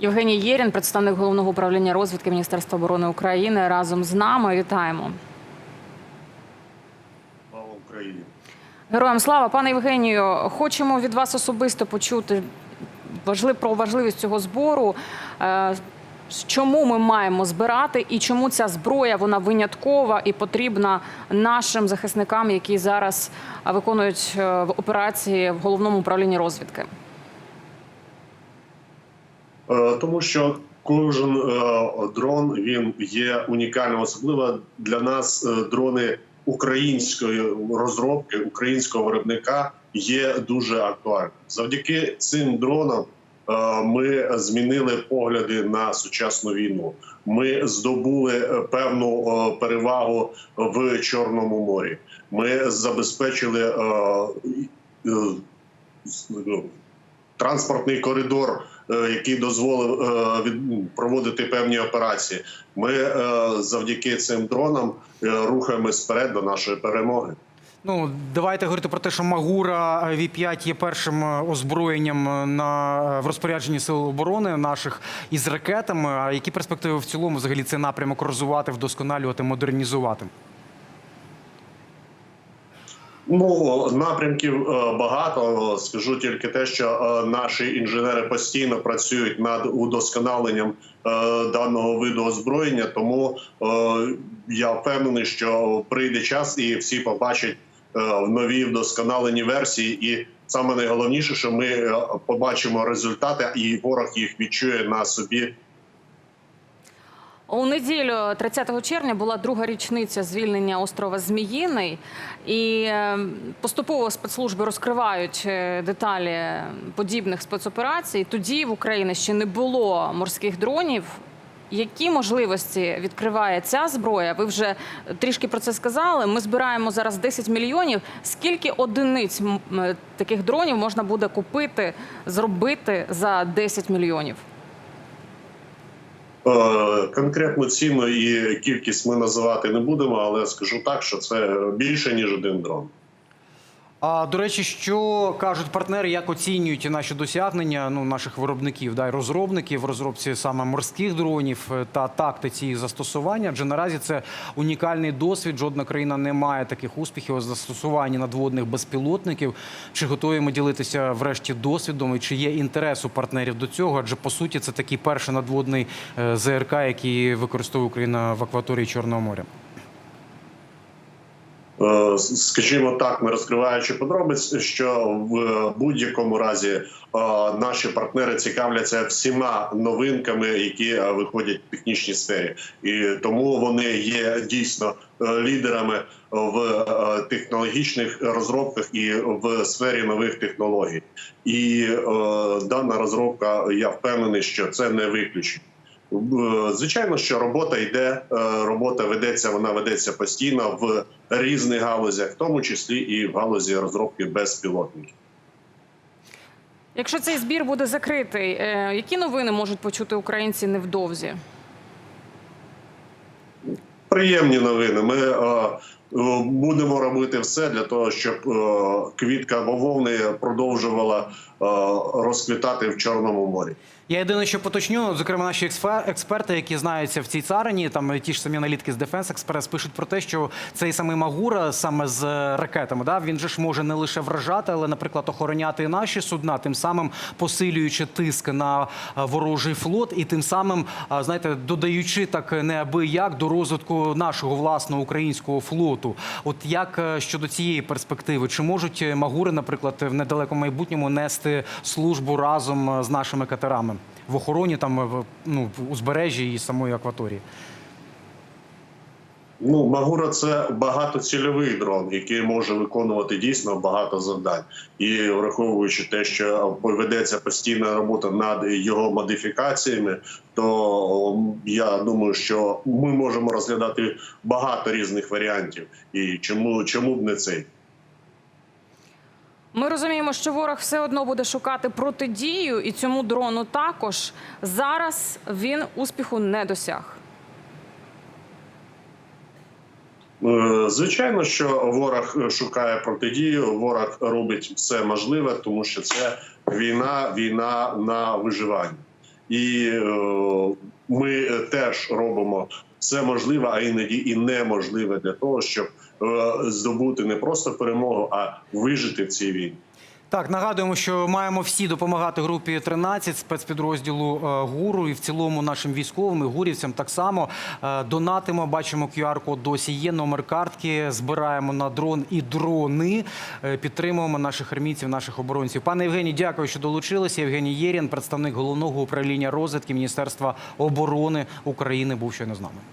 Євгеній Єрін, представник головного управління розвідки Міністерства оборони України, разом з нами. Вітаємо. Слава Україні. Героям слава, пане Євгенію. Хочемо від вас особисто почути важлив про важливість цього збору. Е, Чому ми маємо збирати і чому ця зброя вона виняткова і потрібна нашим захисникам, які зараз е, виконують е, в операції в головному управлінні розвідки? Е, Тому що кожен е, дрон він є унікальним, особливо для нас е, дрони української розробки, українського виробника є дуже актуальними. Завдяки цим дронам ми змінили погляди на сучасну війну. Ми здобули певну перевагу в Чорному морі. Ми забезпечили ну, транспортний коридор, е, який дозволив е, ну, проводити певні операції. Ми е, завдяки цим дронам рухаємось вперед до нашої перемоги. Ну, давайте говорити про те, що Магура V5 є першим озброєнням на в розпорядженні сил оборони наших із ракетами. А які перспективи в цілому взагалі цей напрямок розвивати, вдосконалювати, модернізувати? Ну напрямків е, багато. Скажу тільки те, що е, наші інженери постійно працюють над удосконаленням е, даного виду озброєння. Тому я впевнений, що прийде час і всі побачать нові вдосконалені версії. І саме найголовніше, що ми побачимо результати, і ворог їх відчує на собі У неділю, 30 червня, була друга річниця звільнення острова Зміїний, і е, поступово спецслужби розкривають е, деталі подібних спецоперацій. Тоді в Україні ще не було морських дронів. Які можливості відкриває ця зброя? Ви вже трішки про це сказали. Ми збираємо зараз 10 мільйонів. Скільки одиниць е, таких дронів можна буде купити, зробити за 10 мільйонів? Е, Конкретну ціну і кількість ми називати не будемо, але скажу так, що це більше ніж один дрон. А до речі, що кажуть партнери, як оцінюють наші досягнення ну, наших виробників, да, розробників в розробці саме морських дронів е, та тактиці їх застосування? Адже наразі це унікальний досвід. Жодна країна не має таких успіхів у застосуванні надводних безпілотників. Чи готові ми ділитися врешті досвідом? І чи є інтерес у партнерів до цього? Адже по суті це такий перший надводний е, ЗРК, який використовує Україна в акваторії Чорного моря. Е, Скажімо так, не розкриваючи подробиць, що в будь-якому разі е, наші партнери цікавляться всіма новинками, які е, виходять в технічній сфері, і тому вони є дійсно лідерами в технологічних розробках і в сфері нових технологій. І дана розробка, я впевнений, що це не виключення. Е, Звичайно, що робота йде, е, робота ведеться, вона ведеться постійно в різних галузях, в тому числі і в галузі розробки безпілотників. Якщо цей збір буде закритий, е, які новини можуть почути українці невдовзі? Приємні новини. Ми будемо робити все для того, щоб е, квітка бавовни продовжувала е, розквітати в Чорному морі. Я єдине, що поточню, зокрема, наші експерти, які знаються в цій царині, там ті ж самі аналітики з Defense Express пишуть про те, що цей самий Магура саме з ракетами, да, він же ж може не лише вражати, але, наприклад, охороняти наші судна, тим самим посилюючи тиск на ворожий флот, і тим самим, а, знаєте, додаючи так неабияк до розвитку нашого власного українського флоту. От як е, щодо цієї перспективи, чи можуть е, Магури, наприклад, в недалекому майбутньому нести службу разом е, з нашими катерами в охороні там ну, узбережжі і самої акваторії? Ну, Магура це багатоцільовий дрон, який може виконувати дійсно багато завдань. І враховуючи те, що ведеться постійна робота над його модифікаціями, то я думаю, що ми можемо розглядати багато різних варіантів. І чому, чому б не цей? Ми розуміємо, що ворог все одно буде шукати протидію, і цьому дрону також зараз він успіху не досяг. Е, Звичайно, що ворог шукає протидію, ворог робить все можливе, тому що це війна, війна на виживання. і е, ми е, теж робимо все можливе, а іноді і неможливе для того, щоб е, здобути не просто перемогу, а вижити в цій війні. Так, нагадуємо, що маємо всі допомагати групі 13 спецпідрозділу е, ГУРу і в цілому нашим військовим і гурівцям так само Е, донатимо. Бачимо QR-код досі є номер картки. Збираємо на дрон і дрони. Е, Підтримуємо наших армійців, наших оборонців. Пане Євгеній, дякую, що долучилися. Євгеній Єрін, представник головного управління розвідки Міністерства оборони України, був щойно з нами.